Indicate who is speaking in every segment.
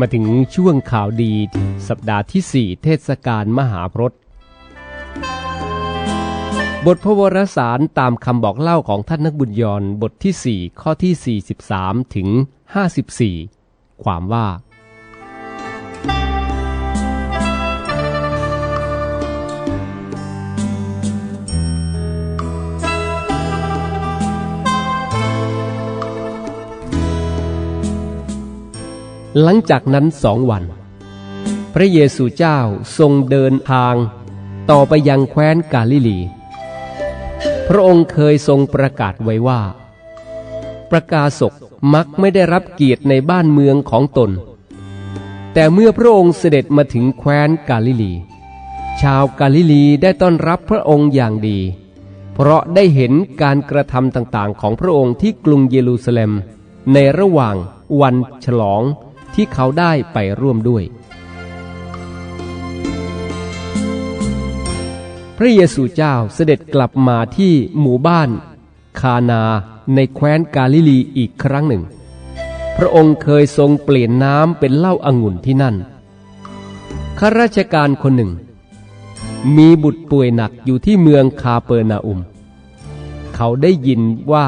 Speaker 1: มาถึงช่วงข่าวดีสัปดาห์ที่ 4 เทศกาลมหาพรตบทพระวรสารตามคำบอกเล่าของท่านนักบุญยนบทที่ 4 ข้อที่ 43 ถึง 54 ความว่า หลังจากนั้นสองวัน พระเยซูเจ้าทรงเดินทาง ต่อไปยังแคว้นกาลิลี พระองค์เคยทรงประกาศไว้ว่า ประกาศกมักไม่ได้รับเกียรติในบ้านเมืองของตน แต่เมื่อพระองค์เสด็จมาถึงแคว้นกาลิลี ชาวกาลิลีได้ต้อนรับพระองค์อย่างดี เพราะได้เห็นการกระทำต่างๆ ของพระองค์ที่กรุงเยรูซาเล็ม ในระหว่างวันฉลอง ที่เขาได้ไปร่วมด้วย พระเยซูเจ้าเสด็จกลับมาที่หมู่บ้าน คานาในแคว้นกาลิลีอีกครั้งหนึ่ง พระองค์เคยทรงเปลี่ยนน้ำเป็นเหล้าอางุ่นที่นั่น ข้าราชการคนหนึ่ง มีบุตรป่วยหนักอยู่ที่เมืองคาเปอร์นาอุม เขาได้ยินว่า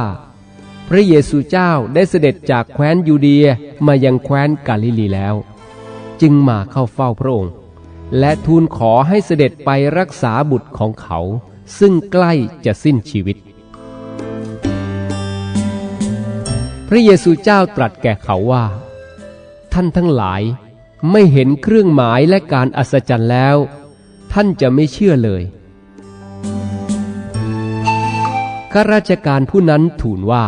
Speaker 1: ระเยซูเจ้าได้เสด็จจากแคว้นยูเดียมายังแคว้นกาลิลีแล้ว จึงมาเข้าเฝ้าพระองค์ และทูลขอให้เสด็จไปรักษาบุตรของเขา ซึ่งใกล้จะสิ้นชีวิต พระเยซูเจ้าตรัสแก่เขาว่า ท่านทั้งหลายไม่เห็นเครื่องหมายและการอัศจรรย์แล้ว ท่านจะไม่เชื่อเลยข้าราชการผู้นั้นทูลว่า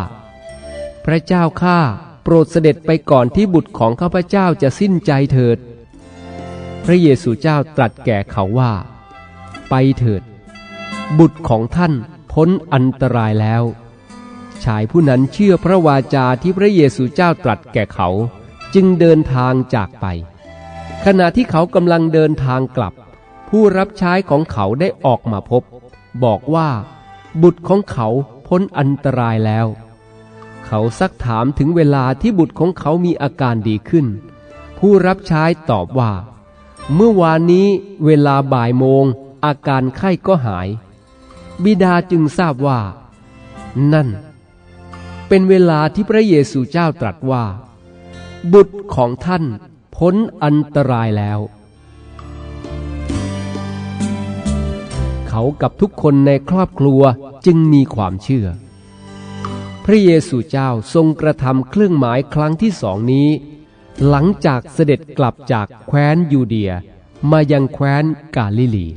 Speaker 1: พระเจ้าข้าโปรดเสด็จไปก่อนที่บุตรของข้าพเจ้าจะสิ้นใจเถิด พระเยซูเจ้าตรัสแก่เขาว่า ไปเถิด บุตรของท่านพ้นอันตรายแล้ว ชายผู้นั้นเชื่อพระวาจาที่พระเยซูเจ้าตรัสแก่เขา จึงเดินทางจากไป ขณะที่เขากำลังเดินทางกลับ ผู้รับใช้ของเขาได้ออกมาพบ บอกว่า บุตรของเขาพ้นอันตรายแล้ว เขาซักถามถึงเวลาที่บุตรของเขามีอาการดีขึ้น ผู้รับใช้ตอบว่า เมื่อวานนี้เวลาบ่ายโมง อาการไข้ก็หาย บิดาจึงทราบว่า นั่น เป็นเวลาที่พระเยซูเจ้าตรัสว่า บุตรของท่านพ้นอันตรายแล้ว เขากับทุกคนในครอบครัวจึงมีความเชื่อ พระเยซูเจ้าทรงกระทำเครื่องหมายครั้งที่สองนี้ หลังจากเสด็จกลับจากแคว้นยูเดีย มายังแคว้นกาลิลี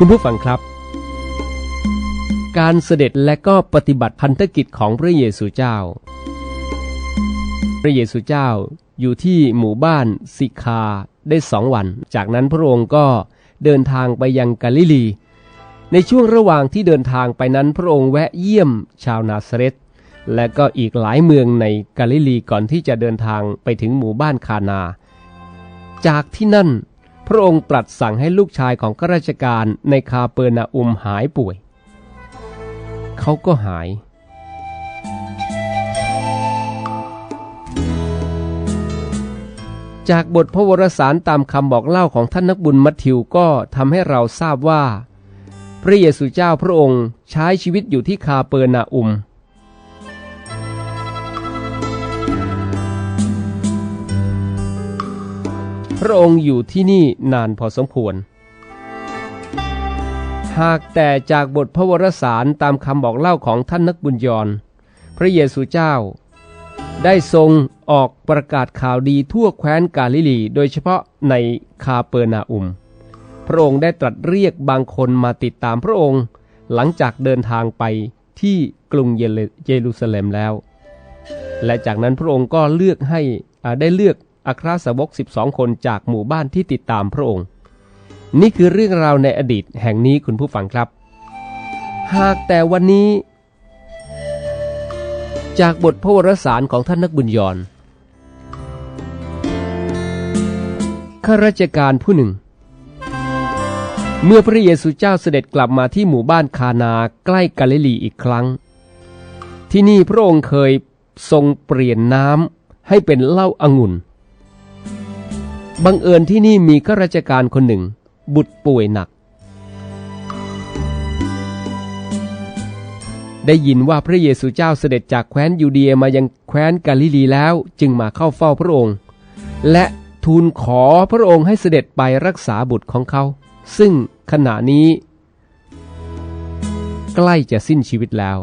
Speaker 1: คุณผู้ฟังครับ การเสด็จและก็ปฏิบัติพันธกิจของพระเยซูเจ้า พระเยซูเจ้าอยู่ที่หมู่บ้านสิคาได้สองวัน จากนั้นพระองค์ก็เดินทางไปยังกาลิลี ในช่วงระหว่างที่เดินทางไปนั้นพระองค์แวะเยี่ยมชาวนาซาเรตและก็อีกหลายเมืองในกาลิลีก่อนที่จะเดินทางไปถึงหมู่บ้านคานา จากที่นั่น พระองค์ตรัสสั่งให้ลูกชายของข้าราชการในคาเปอร์นาอุมหายป่วย เขาก็หาย จากบทพระวรสารตามคำบอกเล่าของท่านนักบุญมัทธิวก็ทำให้เราทราบว่า พระเยซูเจ้าพระองค์ใช้ชีวิตอยู่ที่คาเปอร์นาอุม พระองค์อยู่ที่นี่นานพอสมควร หากแต่จากบทพระวรสารตามคำบอกเล่าของท่านนักบุญยรพระเยซูเจ้า ได้ทรงออกประกาศข่าวดีทั่วแคว้นกาลิลี โดยเฉพาะในคาเปอร์นาอุม พระองค์ได้ตรัสเรียกบางคนมาติดตามพระองค์ หลังจากเดินทางไปที่กรุงเยเยรูซาเล็มแล้ว และจากนั้นพระองค์ก็เลือกให้ได้เลือก อัครสาวก 12 คนจากหมู่บ้านที่ติดตามพระองค์ นี่คือเรื่องราวในอดีตแห่งนี้คุณผู้ฟังครับ หากแต่วันนี้ จากบทพระวรสารของท่านนักบุญยอนข้าราชการผู้หนึ่ง เมื่อพระเยซูเจ้าเสด็จกลับมาที่หมู่บ้านคานาใกล้กาลิลีอีกครั้ง ที่นี่พระองค์เคยทรงเปลี่ยนน้ำให้เป็นเหล้าอางุ่น บังเอิญที่นี่มีข้าราชการคนหนึ่ง บุตรป่วยหนัก ได้ยินว่าพระเยซูเจ้าเสด็จจากแคว้นยูเดียมายังแคว้นกาลิลีแล้วจึงมาเข้าเฝ้าพระองค์ และทูลขอพระองค์ให้เสด็จไปรักษาบุตรของเขา ซึ่งขณะนี้ ใกล้จะสิ้นชีวิตแล้ว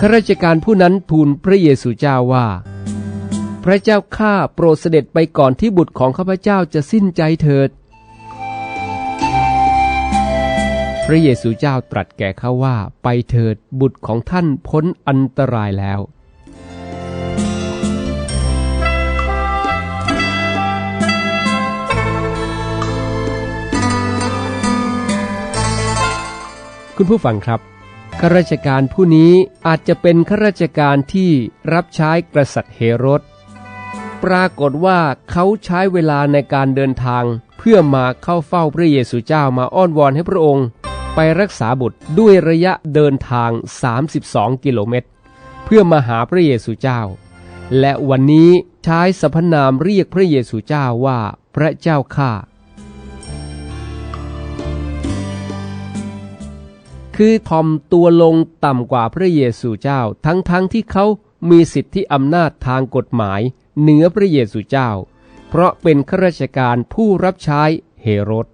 Speaker 1: ข้าราชการผู้นั้นทูลพระเยซูเจ้าว่า พระเจ้าข้าโปรดเสด็จไปก่อนที่บุตรของข้าพเจ้าจะสิ้นใจเถิด พระเยซูเจ้าตรัสแก่เขาว่าไปเถิดบุตรของท่านพ้นอันตรายแล้วคุณผู้ฟังครับ ข้าราชการผู้นี้อาจจะเป็นข้าราชการที่รับใช้กษัตริย์เฮโรดปรากฏว่าเขาใช้เวลาในการเดินทาง เพื่อมาเข้าเฝ้าพระเยซูเจ้ามาอ้อนวอนให้พระองค์ ไปรักษาบุตรด้วยระยะเดินทาง 32 กิโลเมตร เพื่อมาหาพระเยซูเจ้า และวันนี้ใช้สรรพนามเรียกพระเยซูเจ้าว่าพระเจ้าข้า คือทอมตัวลงต่ำกว่าพระเยซูเจ้า ทั้งๆทที่เขามีสิทธิอำนาจทางกฎหมาย เหนือพระเยซูเจ้า เพราะเป็นข้าราชการผู้รับใช้เฮโรด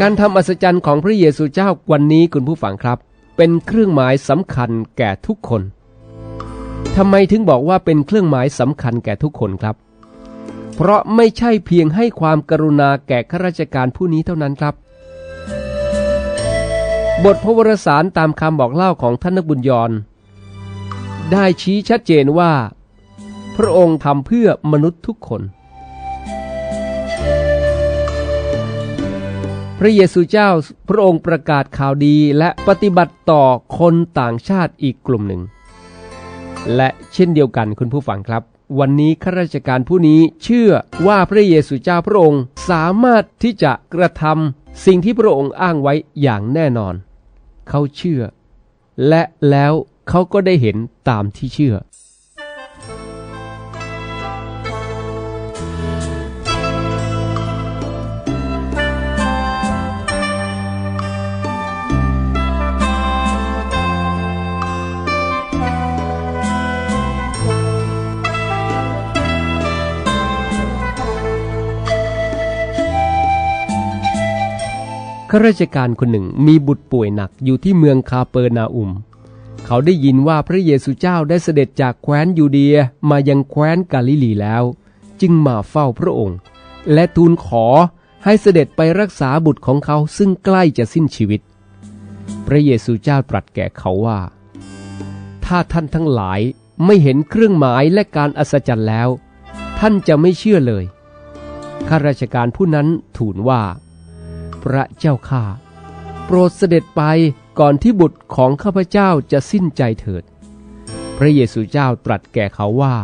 Speaker 1: การทำอัศจรรย์ของพระเยซูเจ้าวันนี้คุณผู้ฟังครับ เป็นเครื่องหมายสำคัญแก่ทุกคนทำไมถึงบอกว่าเป็นเครื่องหมายสำคัญแก่ทุกคนครับ เพราะไม่ใช่เพียงให้ความกรุณาแก่ข้าราชการผู้นี้เท่านั้นครับ บทพระวรสารตามคำบอกเล่าของท่านนักบุญยอนได้ชี้ชัดเจนว่า พระองค์ทำเพื่อมนุษย์ทุกคน พระเยซูเจ้าพระองค์ประกาศข่าวดีและปฏิบัติต่อคนต่างชาติอีกกลุ่มหนึ่ง และเช่นเดียวกันคุณผู้ฟังครับ วันนี้ข้าราชการผู้นี้เชื่อว่าพระเยซูเจ้าพระองค์สามารถที่จะกระทำสิ่งที่พระองค์อ้างไว้อย่างแน่นอน เขาเชื่อ และแล้วเขาก็ได้เห็นตามที่เชื่อ ข้าราชการคนหนึ่งมีบุตรป่วยหนักอยู่ที่เมืองคาเปอร์นาอุม เขาได้ยินว่าพระเยซูเจ้าได้เสด็จจากแคว้นยูเดียมายังแคว้นกาลิลีแล้ว จึงมาเฝ้าพระองค์ และทูลขอให้เสด็จไปรักษาบุตรของเขาซึ่งใกล้จะสิ้นชีวิต พระเยซูเจ้าตรัสแก่เขาว่า ถ้าท่านทั้งหลายไม่เห็นเครื่องหมายและการอัศจรรย์แล้ว ท่านจะไม่เชื่อเลยข้าราชการผู้นั้นทูลว่า พระเจ้าข้าโปรดเสด็จไปก่อนที่บุตรของข้าพเจ้าจะสิ้นใจเถิด พระเยซูเจ้าตรัสแก่เขาว่า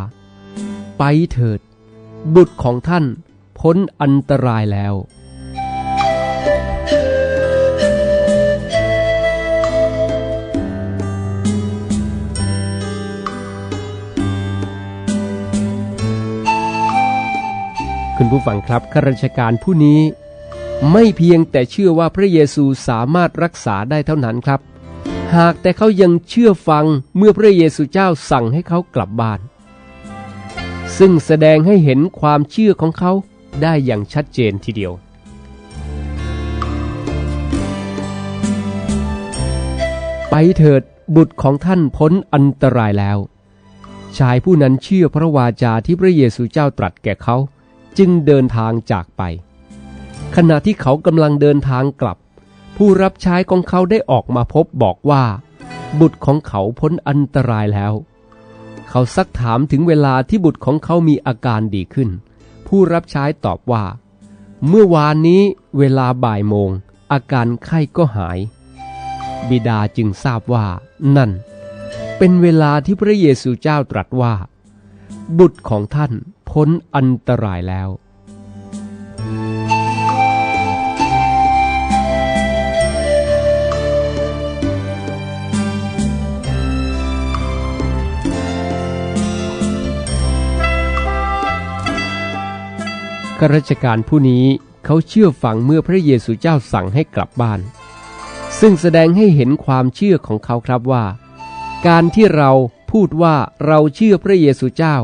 Speaker 1: ไปเถิด บุตรของท่านพ้นอันตรายแล้วคุณผู้ฟังครับข้าราชการผู้นี้ ไม่เพียงแต่เชื่อว่าพระเยซูสามารถรักษาได้เท่านั้นครับ หากแต่เขายังเชื่อฟังเมื่อพระเยซูเจ้าสั่งให้เขากลับบ้าน ซึ่งแสดงให้เห็นความเชื่อของเขาได้อย่างชัดเจนทีเดียว ไปเถิดบุตรของท่านพ้นอันตรายแล้ว ชายผู้นั้นเชื่อพระวาจาที่พระเยซูเจ้าตรัสแก่เขา จึงเดินทางจากไป ขณะที่เขากำลังเดินทางกลับ ผู้รับใช้ของเขาได้ออกมาพบบอกว่า บุตรของเขาพ้นอันตรายแล้ว เขาซักถามถึงเวลาที่บุตรของเขามีอาการดีขึ้น ผู้รับใช้ตอบว่า เมื่อวานนี้เวลาบ่ายโมง อาการไข้ก็หาย บิดาจึงทราบว่า นั่น เป็นเวลาที่พระเยซูเจ้าตรัสว่า บุตรของท่านพ้นอันตรายแล้ว ข้าราชการผู้นี้เขาเชื่อฟังเมื่อพระเยซูเจ้าสั่งให้กลับบ้าน ซึ่งแสดงให้เห็นความเชื่อของเขาครับว่า การที่เราพูดว่าเราเชื่อพระเยซูเจ้า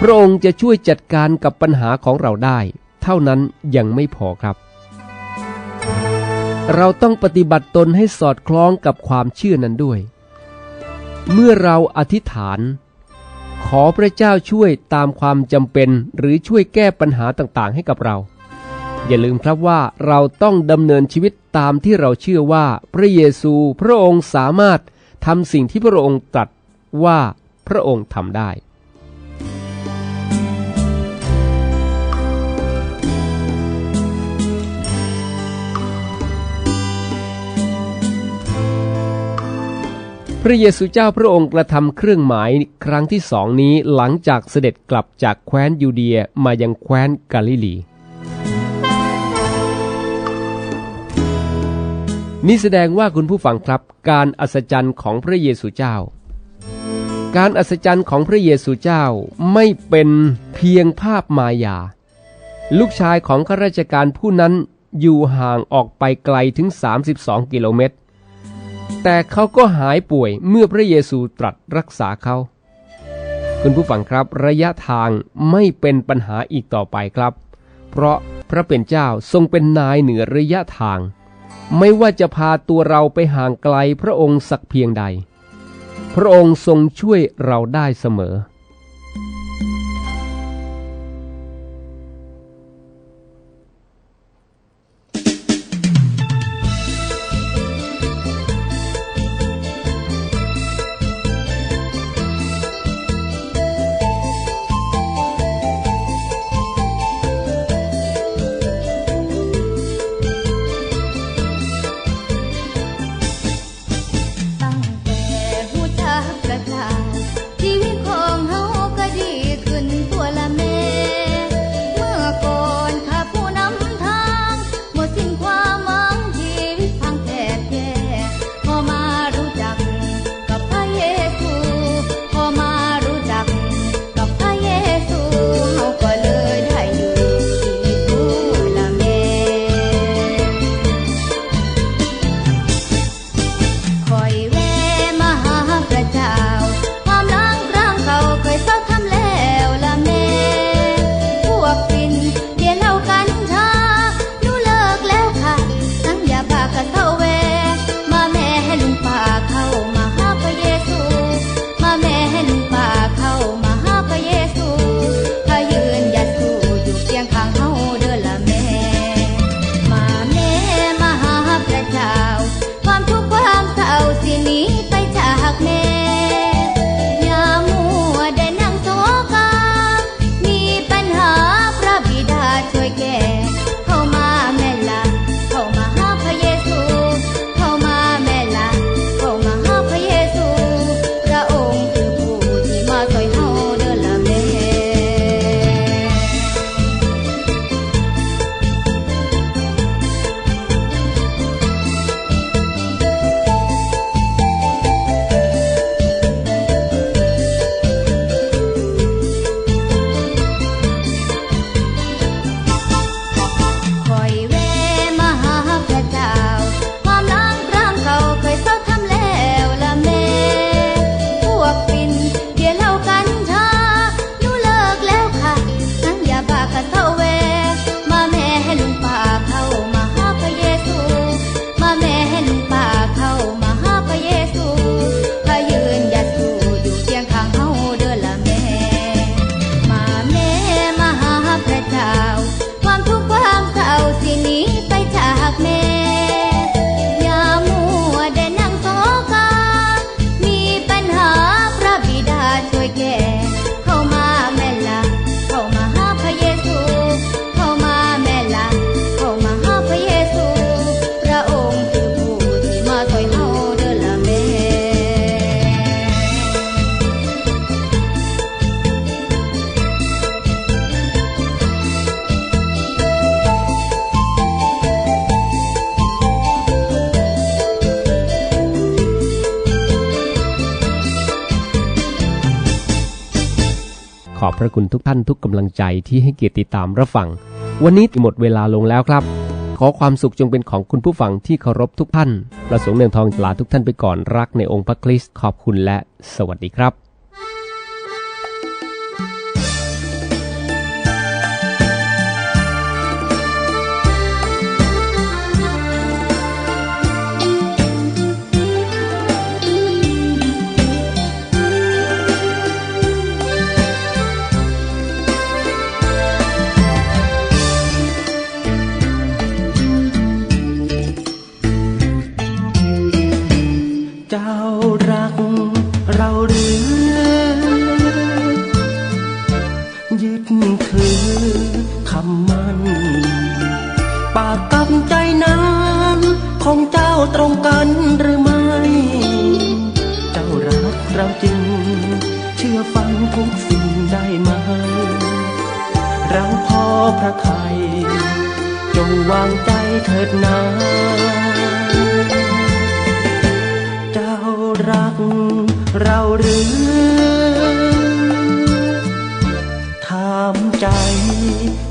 Speaker 1: พระองค์จะช่วยจัดการกับปัญหาของเราได้ เท่านั้นยังไม่พอครับ เราต้องปฏิบัติตนให้สอดคล้องกับความเชื่อนั้นด้วย เมื่อเราอธิษฐาน ขอพระเจ้าช่วยตามความจำเป็นหรือช่วยแก้ปัญหาต่างๆ ให้กับเรา อย่าลืมครับว่าเราต้องดำเนินชีวิตตามที่เราเชื่อว่าพระเยซูพระองค์สามารถทำสิ่งที่พระองค์ตรัสว่าพระองค์ทำได้ ระเยซูเจ้าพระองค์กระทำเครื่องหมายครั้งที่สองนี้หลังจากเสด็จกลับจากแคว้นยูเดียมายังแคว้นกาลิลี นี่แสดงว่าคุณผู้ฟังครับการอัศจรรย์ของพระเยซูเจ้า การอัศจรรย์ของพระเยซูเจ้าไม่เป็นเพียงภาพมายา ลูกชายของข้าราชการผู้นั้นอยู่ห่างออกไปไกลถึง 32 กิโลเมตร แต่เขาก็หายป่วยเมื่อพระเยซูตรัสรักษาเขา คุณผู้ฟังครับ ระยะทางไม่เป็นปัญหาอีกต่อไปครับ เพราะพระเป็นเจ้าทรงเป็นนายเหนือระยะทาง ไม่ว่าจะพาตัวเราไปห่างไกลพระองค์สักเพียงใด พระองค์ทรงช่วยเราได้เสมอ
Speaker 2: อ
Speaker 1: บพระคุณทุกท่านทุกกำลังใจที่ให้เกียรติติดตามรับฟัง วันนี้หมดเวลาลงแล้วครับ ขอความสุขจงเป็นของคุณผู้ฟังที่เคารพทุกท่าน ประสงค์เนืองทองลาทุกท่านไปก่อนรักในองค์พระคริสต์ขอบคุณและสวัสดีครับ
Speaker 2: เถิดนาเจ้ารักเราหรือถามใจ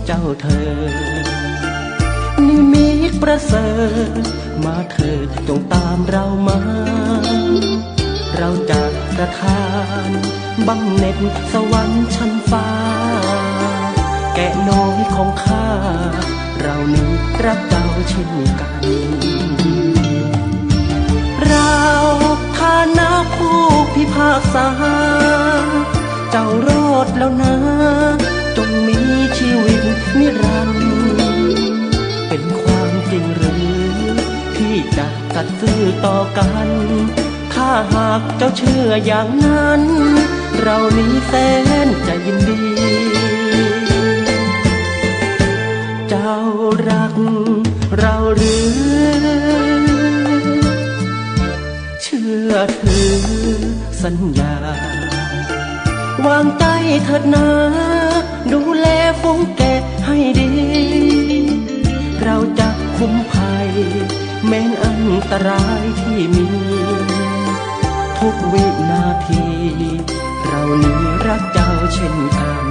Speaker 2: เจ้าเธอ นิมิตประเสริฐมาเถิดจงตามเรามา เราจะประทานบังเน็ตสวรรค์ชั้นฟ้า แกะน้อยของข้า เรานี้รักเจ้าเช่นกัน เราฐานะผู้พิพากษา เจ้ารอดแล้วนะ จงมีชีวิตนิรันดร์เป็นความจริงหรือ ที่จะตัดซื่อต่อกัน ถ้าหากเจ้าเชื่ออย่างนั้น เรานี้แสนจะยินดี เราหรือ เชื่อถือสัญญา วางใจเถิดนะดูแลฝูงแกะให้ดี เราจะคุ้มภัย แม้นอันตรายที่มี ทุกวินาที เรานี้รักเจ้าเช่นกัน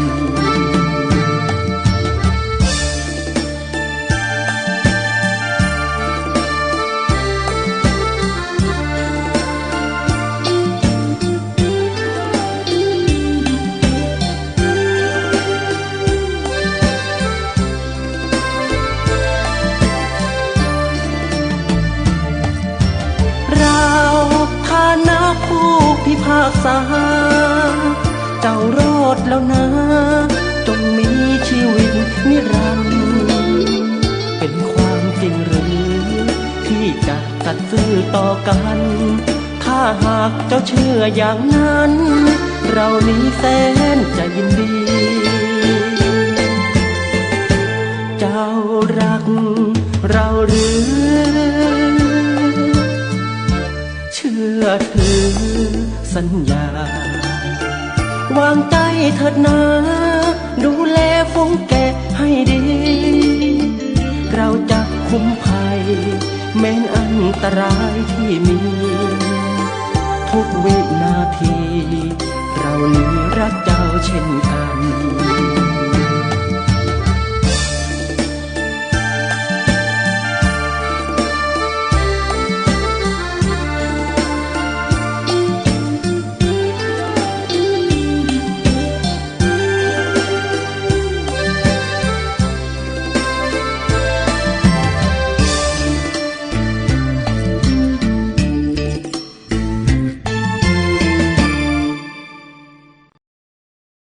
Speaker 2: พากษา เจ้ารอดแล้วนะ จงมีชีวิตนิรันดร์เป็นความจริงหรือ ที่จะตัดซื่อต่อกัน ถ้าหากเจ้าเชื่ออย่างนั้น เรานี้แสนจะยินดี เจ้ารักเราหรือเชื่อถือ สัญญาวางใจเถิดนะดูแลฟงแกให้ดี เราจะคุ้มภัย แม้นอันตรายที่มี ทุกวินาที เรานี้รักเจ้าเช่นกัน